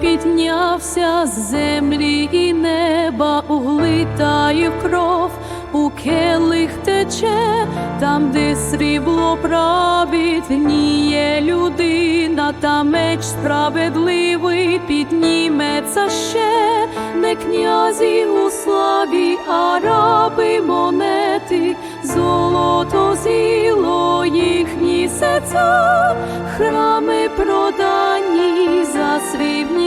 піднявся з землі і неба, углитає в кров, у келих тече, там, де срібло праведніє людина, та меч справедливий підніметься ще, не князі у славі, а раби монети, золото зіло їхні серця, храми продані за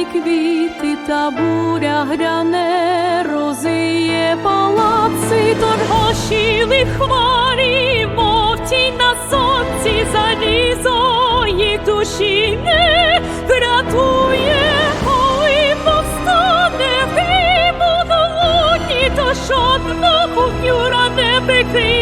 квіти, та буря гряне, розиє палаци, торгаші лихварі, мов тінь на сонці, залізо їх душі не врятує, коли повстане грибу долоні, то жодного юра не прикриє.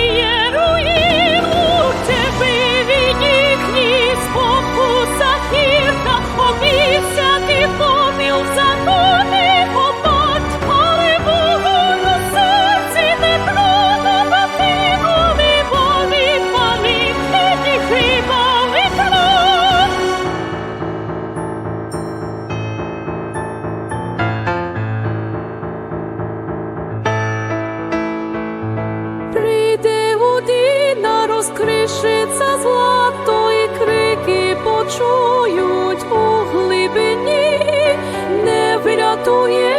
Тонуть у глибині, не врятує.